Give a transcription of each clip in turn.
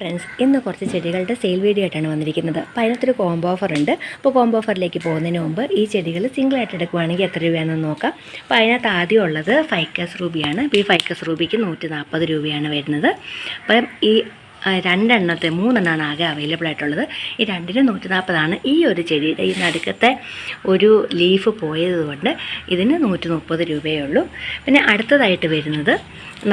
Friends ഇന്ന് കുറച്ച് ചെടികളുടെ സെയിൽ വീഡിയോ ആയിട്ടാണ് വന്നിരിക്കുന്നത്. അപ്പോൾ അതിനകത്തൊരു കോംബോ ഓഫർ ഉണ്ട്. അപ്പോൾ കോംബോ ഓഫറിലേക്ക് പോകുന്നതിന് മുമ്പ് ഈ ചെടികൾ സിംഗിൾ ആയിട്ട് എടുക്കുകയാണെങ്കിൽ എത്ര രൂപയാണെന്ന് നോക്കാം. അപ്പോൾ അതിനകത്ത് ആദ്യം ഉള്ളത് ഫൈക്കസ് റൂബിയാണ് അപ്പോൾ ഈ ഫൈക്കസ് റൂബിക്ക് നൂറ്റി നാൽപ്പത് രൂപയാണ് വരുന്നത്. അപ്പം ഈ രണ്ടെണ്ണത്തെ മൂന്നെണ്ണമാണ് ആകെ അവൈലബിൾ ആയിട്ടുള്ളത്. ഈ രണ്ടിന് നൂറ്റി നാൽപ്പതാണ് ഈ ഒരു ചെടിയുടെ ഈ നടുക്കത്തെ ഒരു ലീഫ് പോയതുകൊണ്ട് ഇതിന് നൂറ്റി മുപ്പത് രൂപയേ ഉള്ളൂ. പിന്നെ അടുത്തതായിട്ട് വരുന്നത്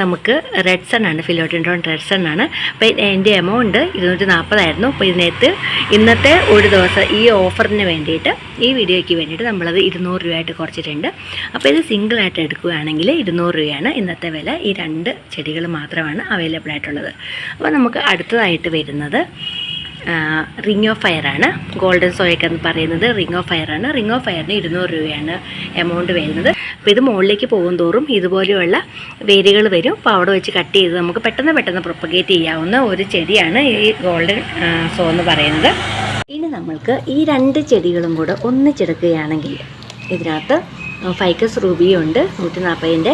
നമുക്ക് റെഡ് സൺ ആണ് ഫിലോട്ടിൻഡ്രോൺ റെഡ് സൺ ആണ്. അപ്പോൾ എന്റെ എമൗണ്ട് ഇരുന്നൂറ്റി നാൽപ്പതായിരുന്നു അപ്പോൾ ഇതിനകത്ത് ഇന്നത്തെ ഒരു ദിവസം ഈ ഓഫറിന് വേണ്ടിയിട്ട് ഈ വീഡിയോയ്ക്ക് വേണ്ടിയിട്ട് നമ്മളത് ഇരുന്നൂറ് രൂപയായിട്ട് കുറച്ചിട്ടുണ്ട്. അപ്പോൾ ഇത് സിംഗിളായിട്ട് എടുക്കുകയാണെങ്കിൽ ഇരുന്നൂറ് രൂപയാണ് ഇന്നത്തെ വില. ഈ രണ്ട് ചെടികൾ മാത്രമാണ് അവൈലബിൾ ആയിട്ടുള്ളത്. അപ്പോൾ നമുക്ക് അടുത്തതായിട്ട് വരുന്നത് റിംഗ് ഓഫ് ഫയർ ആണ്. ഗോൾഡൻ സോയൊക്കെ എന്ന് പറയുന്നത് റിംഗ് ഓഫ് ഫയർ ആണ്. റിംഗ് ഓഫ് ഫയറിന് ഇരുന്നൂറ് രൂപയാണ് എമൗണ്ട് വരുന്നത്. അപ്പോൾ ഇത് മുകളിലേക്ക് പോകും തോറും ഇതുപോലെയുള്ള വേരുകൾ വരും. അപ്പോൾ അവിടെ വെച്ച് കട്ട് ചെയ്ത് നമുക്ക് പെട്ടെന്ന് പെട്ടെന്ന് പ്രൊപ്പഗേറ്റ് ചെയ്യാവുന്ന ഒരു ചെടിയാണ് ഈ ഗോൾഡൻ സോ എന്ന് പറയുന്നത്. ഇനി നമ്മൾക്ക് ഈ രണ്ട് ചെടികളും കൂടെ ഒന്നിച്ചെടുക്കുകയാണെങ്കിൽ ഇതിനകത്ത് ഫൈക്കസ് റൂബിയുണ്ട് നൂറ്റി നാൽപ്പതിന്റെ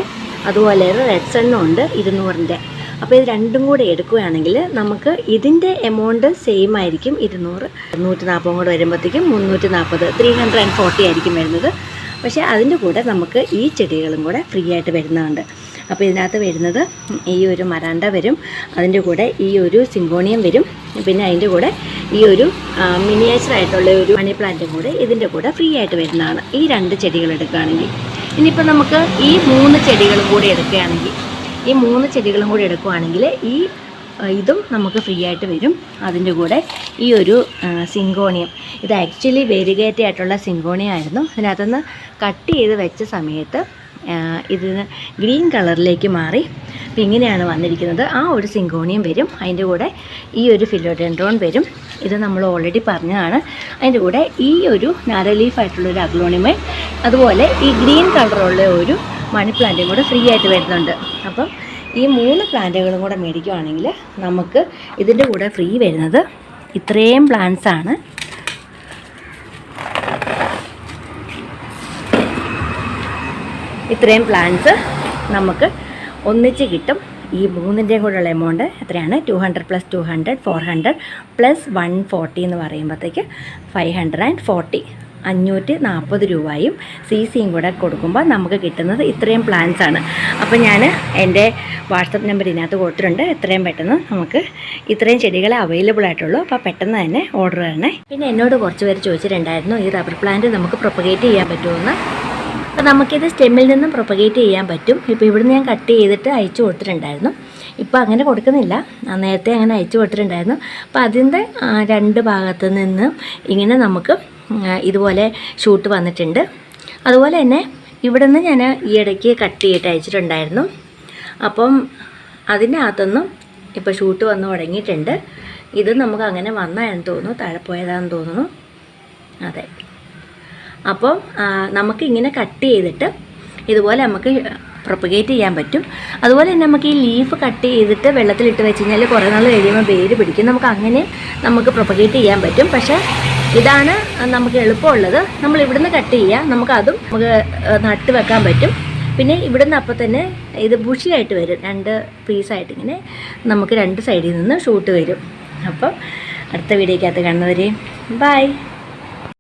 അതുപോലെ റെഡ് സണ്ണുണ്ട് ഇരുന്നൂറിന്റെ. അപ്പോൾ ഇത് രണ്ടും കൂടെ എടുക്കുകയാണെങ്കിൽ നമുക്ക് ഇതിന്റെ എമൗണ്ട് സെയിം ആയിരിക്കും ഇരുന്നൂറ്. നൂറ്റി നാൽപ്പതും കൂടെ വരുമ്പോഴത്തേക്കും മുന്നൂറ്റി നാൽപ്പത് ത്രീ ഹൺഡ്രഡ് ആൻഡ് ഫോർട്ടി ആയിരിക്കും വരുന്നത്. പക്ഷേ അതിന്റെ കൂടെ നമുക്ക് ഈ ചെടികളും കൂടെ ഫ്രീ ആയിട്ട് വരുന്നുണ്ട് അപ്പോൾ ഇതിനകത്ത് വരുന്നത് ഈ ഒരു മരാണ്ട വരും. അതിന്റെ കൂടെ ഈ ഒരു സിങ്കോണിയം വരും. പിന്നെ അതിന്റെ കൂടെ ഈ ഒരു മിനിയേച്ചർ ആയിട്ടുള്ള ഒരു മണി പ്ലാന്റും കൂടെ ഇതിന്റെ കൂടെ ഫ്രീ ആയിട്ട് വരുന്നതാണ്. ഈ രണ്ട് ചെടികൾ എടുക്കുകയാണെങ്കിൽ. ഇനിയിപ്പോൾ നമുക്ക് ഈ മൂന്ന് ചെടികളും കൂടെ എടുക്കുകയാണെങ്കിൽ ഈ മൂന്ന് ചെടികളും കൂടി എടുക്കുവാണെങ്കിൽ ഈ ഇതും നമുക്ക് ഫ്രീ ആയിട്ട് വരും. അതിന്റെ കൂടെ ഈ ഒരു സിങ്കോണിയം. ഇത് ആക്ച്വലി വേരിഗേറ്റ് ആയിട്ടുള്ള സിങ്കോണിയം ആയിരുന്നു അതിനകത്തുനിന്ന് കട്ട് ചെയ്ത് വെച്ച സമയത്ത് ഇതിന് ഗ്രീൻ കളറിലേക്ക് മാറി അപ്പം ഇങ്ങനെയാണ് വന്നിരിക്കുന്നത്. ആ ഒരു സിങ്കോണിയം വരും. അതിന്റെ കൂടെ ഈ ഒരു ഫിലോഡെൻഡ്രോൺ വരും. ഇത് നമ്മൾ ഓൾറെഡി പറഞ്ഞതാണ്. അതിന്റെ കൂടെ ഈ ഒരു നാരലീഫായിട്ടുള്ളൊരു അഗ്ലോണിമേ അതുപോലെ ഈ ഗ്രീൻ കളറുള്ള ഒരു മണി പ്ലാന്റും കൂടെ ഫ്രീ ആയിട്ട് വരുന്നുണ്ട്. അപ്പം ഈ മൂന്ന് പ്ലാന്റുകളും കൂടെ മേടിക്കുവാണെങ്കിൽ നമുക്ക് ഇതിന്റെ കൂടെ ഫ്രീ വരുന്നത് ഇത്രയും പ്ലാന്റ്സ് ആണ്. ഇത്രയും പ്ലാന്റ്സ് നമുക്ക് ഒന്നിച്ച് കിട്ടും. ഈ മൂന്നിന്റെയും കൂടെയുള്ള എമൗണ്ട് എത്രയാണ്? Two hundred plus two hundred four hundred plus one forty എന്ന് പറയുമ്പോഴത്തേക്ക് ഫൈവ് ഹൺഡ്രഡ് ആൻഡ് ഫോർട്ടി അഞ്ഞൂറ്റി നാൽപ്പത് രൂപയും സി സിയും കൂടെ കൊടുക്കുമ്പോൾ നമുക്ക് കിട്ടുന്നത് ഇത്രയും പ്ലാൻസ് ആണ്. അപ്പോൾ ഞാൻ എന്റെ വാട്സപ്പ് നമ്പർ ഇതിനകത്ത് കൊടുത്തിട്ടുണ്ട്. എത്രയും പെട്ടെന്ന് നമുക്ക് ഇത്രയും ചെടികളെ അവൈലബിൾ ആയിട്ടുള്ളൂ. അപ്പോൾ പെട്ടെന്ന് തന്നെ ഓർഡർ തരണേ പിന്നെ എന്നോട് കുറച്ച് പേര് ചോദിച്ചിട്ടുണ്ടായിരുന്നു ഈ റബ്ബർ പ്ലാന്റ് നമുക്ക് പ്രൊപ്പഗേറ്റ് ചെയ്യാൻ പറ്റുമെന്ന്? അപ്പോൾ നമുക്കിത് സ്റ്റെമ്മിൽ നിന്നും പ്രൊപ്പഗേറ്റ് ചെയ്യാൻ പറ്റും. ഇപ്പോൾ ഇവിടുന്ന് ഞാൻ കട്ട് ചെയ്തിട്ട് അയച്ചു കൊടുത്തിട്ടുണ്ടായിരുന്നു. ഇപ്പോൾ അങ്ങനെ കൊടുക്കുന്നില്ല. നേരത്തെ അങ്ങനെ അയച്ചു കൊടുത്തിട്ടുണ്ടായിരുന്നു. അപ്പോൾ അതിന്റെ രണ്ട് ഭാഗത്ത് നിന്ന് ഇങ്ങനെ നമുക്ക് ഇതുപോലെ ഷൂട്ട് വന്നിട്ടുണ്ട്. അതുപോലെ തന്നെ ഇവിടെ നിന്ന് ഞാൻ ഈ ഇടയ്ക്ക് കട്ട് ചെയ്തിട്ട് അയച്ചിട്ടുണ്ടായിരുന്നു. അപ്പം അതിന്റെ അകത്തൊന്നും ഇപ്പോൾ ഷൂട്ട് വന്ന് തുടങ്ങിയിട്ടുണ്ട്. ഇത് നമുക്ക് അങ്ങനെ വന്നതാണെന്ന് തോന്നുന്നു താഴെ പോയതാണെന്ന് തോന്നുന്നു. അതെ. അപ്പം നമുക്ക് ഇങ്ങനെ കട്ട് ചെയ്തിട്ട് ഇതുപോലെ നമുക്ക് പ്രൊപ്പഗേറ്റ് ചെയ്യാൻ പറ്റും. അതുപോലെ തന്നെ നമുക്ക് ഈ ലീഫ് കട്ട് ചെയ്തിട്ട് വെള്ളത്തിലിട്ട് വെച്ച് കഴിഞ്ഞാൽ കുറേ നാൾ കഴിയുമ്പോൾ വേര് പിടിക്കും. നമുക്ക് അങ്ങനെ നമുക്ക് പ്രൊപ്പഗേറ്റ് ചെയ്യാൻ പറ്റും. പക്ഷേ ഇതാണ് നമുക്ക് എളുപ്പമുള്ളത്. നമ്മൾ ഇവിടുന്ന് കട്ട് ചെയ്യുക നമുക്ക് അതും നമുക്ക് നട്ട് വെക്കാൻ പറ്റും. പിന്നെ ഇവിടുന്ന് അപ്പം തന്നെ ഇത് ബുഷിയായിട്ട് വരും. രണ്ട് പീസായിട്ട് ഇങ്ങനെ നമുക്ക് രണ്ട് സൈഡിൽ നിന്ന് ഷൂട്ട് വരും. അപ്പം അടുത്ത വീഡിയോക്കകത്ത് കാണുന്നവരെയും ബൈ